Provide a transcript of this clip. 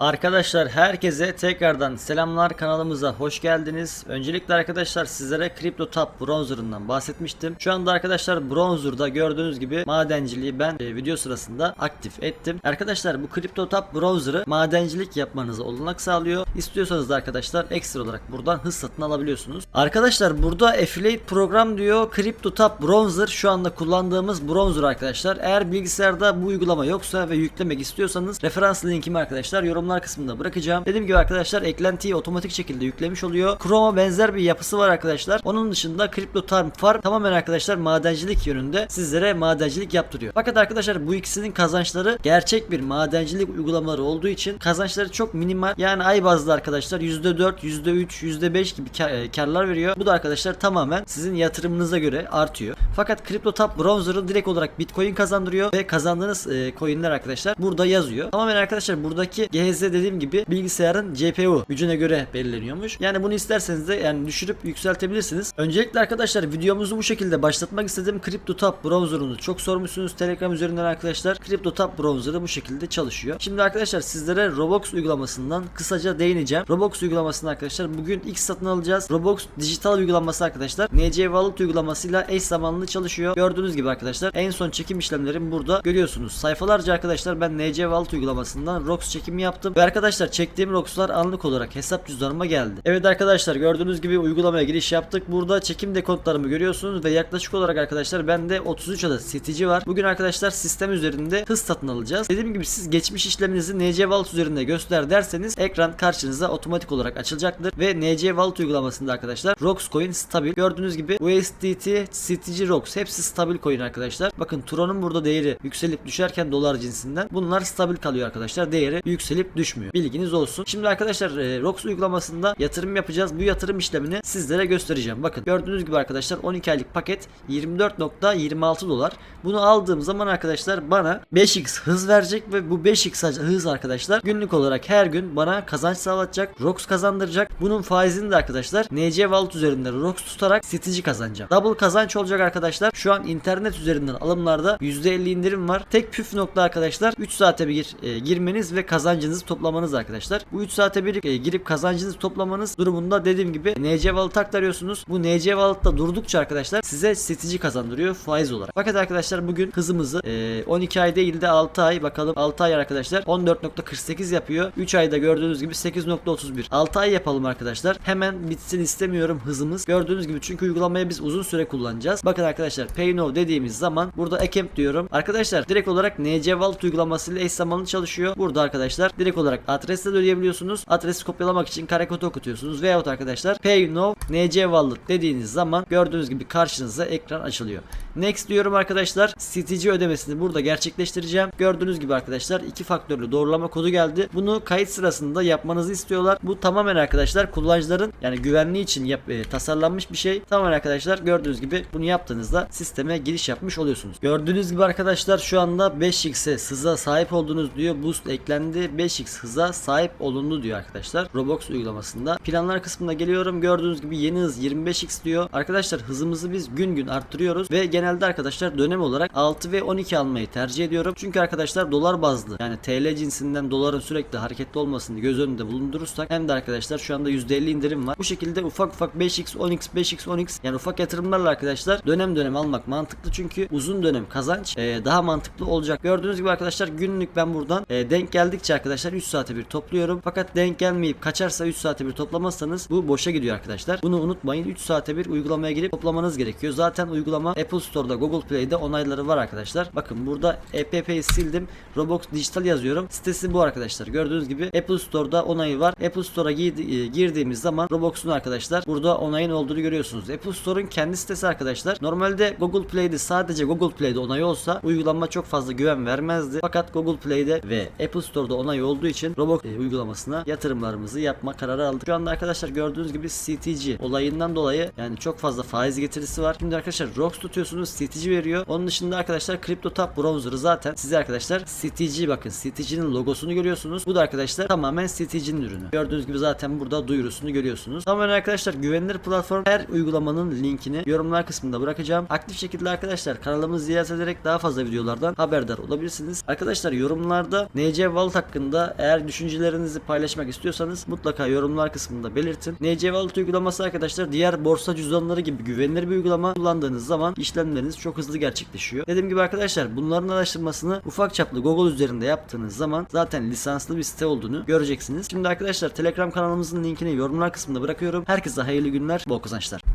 Arkadaşlar herkese tekrardan selamlar kanalımıza hoş geldiniz. Öncelikle arkadaşlar sizlere CryptoTab Browser'ından bahsetmiştim. Şu anda arkadaşlar Browser'da gördüğünüz gibi madenciliği ben e, video sırasında aktif ettim. Arkadaşlar bu CryptoTab Browser'ı madencilik yapmanıza olanak sağlıyor. İstiyorsanız da arkadaşlar ekstra olarak buradan hız satın alabiliyorsunuz. Arkadaşlar burada affiliate program diyor. CryptoTab Browser şu anda kullandığımız browser arkadaşlar. Eğer bilgisayarda bu uygulama yoksa ve yüklemek istiyorsanız referans linkimi arkadaşlar yorumlar kısmında bırakacağım. Dediğim gibi arkadaşlar eklentiyi otomatik şekilde yüklemiş oluyor. Chrome'a benzer bir yapısı var arkadaşlar. Onun dışında CryptoTab Farm tamamen arkadaşlar madencilik yönünde sizlere madencilik yaptırıyor. Fakat arkadaşlar bu ikisinin kazançları gerçek bir madencilik uygulamaları olduğu için kazançları çok minimal. Yani ay bazlı arkadaşlar %4, %3, %5 gibi kar- e, karlar veriyor. Bu da arkadaşlar tamamen sizin yatırımınıza göre artıyor. Fakat CryptoTab Browser'ı direkt olarak Bitcoin kazandırıyor ve kazandığınız e, coinler arkadaşlar burada yazıyor. Tamamen arkadaşlar buradaki GHZ dediğim gibi bilgisayarın GPU gücüne göre belirleniyormuş. Yani bunu isterseniz de yani düşürüp yükseltebilirsiniz. Öncelikle arkadaşlar videomuzu bu şekilde başlatmak istedim. CryptoTab Browser'unu çok sormuşsunuz Telegram üzerinden arkadaşlar. CryptoTab Browser'ı bu şekilde çalışıyor. Şimdi arkadaşlar sizlere Roblox uygulamasından kısaca değineceğim. Roblox uygulamasını arkadaşlar bugün ilk satın alacağız. Roblox dijital uygulaması arkadaşlar NC Wallet uygulamasıyla eş zamanlı çalışıyor. Gördüğünüz gibi arkadaşlar en son çekim işlemlerim burada görüyorsunuz. Sayfalarca arkadaşlar ben NC Wallet uygulamasından ROX çekimi yaptım. Ve arkadaşlar çektiğim ROX'lar anlık olarak hesap cüzdanıma geldi. Evet arkadaşlar gördüğünüz gibi uygulamaya giriş yaptık. Burada çekim dekontlarımı görüyorsunuz ve yaklaşık olarak arkadaşlar bende 33 adet CTG var. Bugün arkadaşlar sistem üzerinde hız satın alacağız. Dediğim gibi siz geçmiş işleminizi NC Wallet üzerinde göster derseniz ekran karşınıza otomatik olarak açılacaktır ve NC Wallet uygulamasında arkadaşlar ROX coin stabil. Gördüğünüz gibi USDT, CTG ROX hepsi stabil coin arkadaşlar. Bakın Tron'un burada değeri yükselip düşerken dolar cinsinden bunlar stabil kalıyor arkadaşlar. Değeri yükselip düşmüyor. Bilginiz olsun. Şimdi arkadaşlar e, ROX uygulamasında yatırım yapacağız. Bu yatırım işlemini sizlere göstereceğim. Bakın gördüğünüz gibi arkadaşlar 12 aylık paket 24.26 dolar. Bunu aldığım zaman arkadaşlar bana 5x hız verecek ve bu 5x hız arkadaşlar günlük olarak her gün bana kazanç sağlatacak. ROX kazandıracak. Bunun faizini de arkadaşlar NC Vault üzerinden ROX tutarak CTG kazanacağım. Double kazanç olacak arkadaşlar. Şu an internet üzerinden alımlarda %50 indirim var. Tek püf nokta arkadaşlar 3 saate bir e, girmeniz ve kazancınızı toplamanız arkadaşlar. Bu 3 saate bir e, girip kazancınızı toplamanız durumunda dediğim gibi NC Vault aktarıyorsunuz. Bu NC Vault'ta durdukça arkadaşlar size CTG kazandırıyor faiz olarak. Fakat arkadaşlar bugün hızımızı e, 12 ay değil de 6 ay bakalım 6 ay arkadaşlar 14.48 yapıyor. 3 ayda gördüğünüz gibi 8.31. 6 ay yapalım arkadaşlar. Hemen bitsin istemiyorum hızımız. Gördüğünüz gibi çünkü uygulamayı biz uzun süre kullanacağız. Bakın arkadaşlar Pay Now dediğimiz zaman burada Account diyorum. Arkadaşlar direkt olarak NC Vault uygulamasıyla eş zamanlı çalışıyor. Burada arkadaşlar direkt olarak adresle de ödeyebiliyorsunuz. Adresi kopyalamak için kare kodu okutuyorsunuz. Veyahut arkadaşlar Pay Now NC Wallet dediğiniz zaman gördüğünüz gibi karşınıza ekran açılıyor. Next diyorum arkadaşlar. CTG ödemesini burada gerçekleştireceğim. Gördüğünüz gibi arkadaşlar iki faktörlü doğrulama kodu geldi. Bunu kayıt sırasında yapmanızı istiyorlar. Bu tamamen arkadaşlar kullanıcıların yani güvenliği için yap, e, tasarlanmış bir şey. Tamamen arkadaşlar gördüğünüz gibi bunu yaptığınızda sisteme giriş yapmış oluyorsunuz. Gördüğünüz gibi arkadaşlar şu anda 5x'e hıza sahip oldunuz diyor. Boost eklendi. 5x hıza sahip olundu diyor arkadaşlar. Roblox uygulamasında. Planlar kısmına geliyorum. Gördüğünüz gibi yeni hız 25x diyor. Arkadaşlar hızımızı biz gün gün arttırıyoruz ve genelde arkadaşlar dönem olarak 6 ve 12 almayı tercih ediyorum. Çünkü arkadaşlar dolar bazlı yani TL cinsinden doların sürekli hareketli olmasını göz önünde bulundurursak hem de arkadaşlar şu anda %50 indirim var. Bu şekilde ufak ufak 5x 10x 5x 10x yani ufak yatırımlarla arkadaşlar dönem dönem almak mantıklı çünkü uzun dönem kazanç e, daha mantıklı olacak. Gördüğünüz gibi arkadaşlar günlük ben buradan e, denk geldikçe arkadaşlar 3 saate bir topluyorum. Fakat denk gelmeyip kaçarsa 3 saate bir toplamazsanız bu boşa gidiyor arkadaşlar. Bunu unutmayın. 3 saate bir uygulamaya girip toplamanız gerekiyor. Zaten uygulama Apple Store'da Google Play'de onayları var arkadaşlar. Bakın burada app'yi sildim. Roblox dijital yazıyorum. Sitesi bu arkadaşlar. Gördüğünüz gibi Apple Store'da onayı var. Apple Store'a e, girdiğimiz zaman Roblox'un arkadaşlar burada onayın olduğunu görüyorsunuz. Apple Store'un kendi sitesi arkadaşlar. Normalde Google Play'de sadece Google Play'de onay olsa uygulama çok fazla güven vermezdi. Fakat Google Play'de ve Apple Store'da onay olduğu için Roblox e, uygulamasına yatırımlarımızı yapma kararı aldık. Şu anda arkadaşlar gördüğünüz gibi CTG olayından dolayı yani çok fazla faiz getirisi var. Şimdi arkadaşlar ROX tutuyorsunuz biliyorsunuz CTG veriyor. Onun dışında arkadaşlar CryptoTab Browser'ı zaten size arkadaşlar CTG bakın CTG'nin logosunu görüyorsunuz. Bu da arkadaşlar tamamen CTG'nin ürünü. Gördüğünüz gibi zaten burada duyurusunu görüyorsunuz. Tamamen arkadaşlar güvenilir platform. Her uygulamanın linkini yorumlar kısmında bırakacağım. Aktif şekilde arkadaşlar kanalımızı ziyaret ederek daha fazla videolardan haberdar olabilirsiniz. Arkadaşlar yorumlarda NC Wallet hakkında eğer düşüncelerinizi paylaşmak istiyorsanız mutlaka yorumlar kısmında belirtin. NC Wallet uygulaması arkadaşlar diğer borsa cüzdanları gibi güvenilir bir uygulama kullandığınız zaman işlemleriniz çok hızlı gerçekleşiyor. Dediğim gibi arkadaşlar bunların araştırmasını ufak çaplı Google üzerinde yaptığınız zaman zaten lisanslı bir site olduğunu göreceksiniz. Şimdi arkadaşlar Telegram kanalımızın linkini yorumlar kısmında bırakıyorum. Herkese hayırlı günler, bol kazançlar.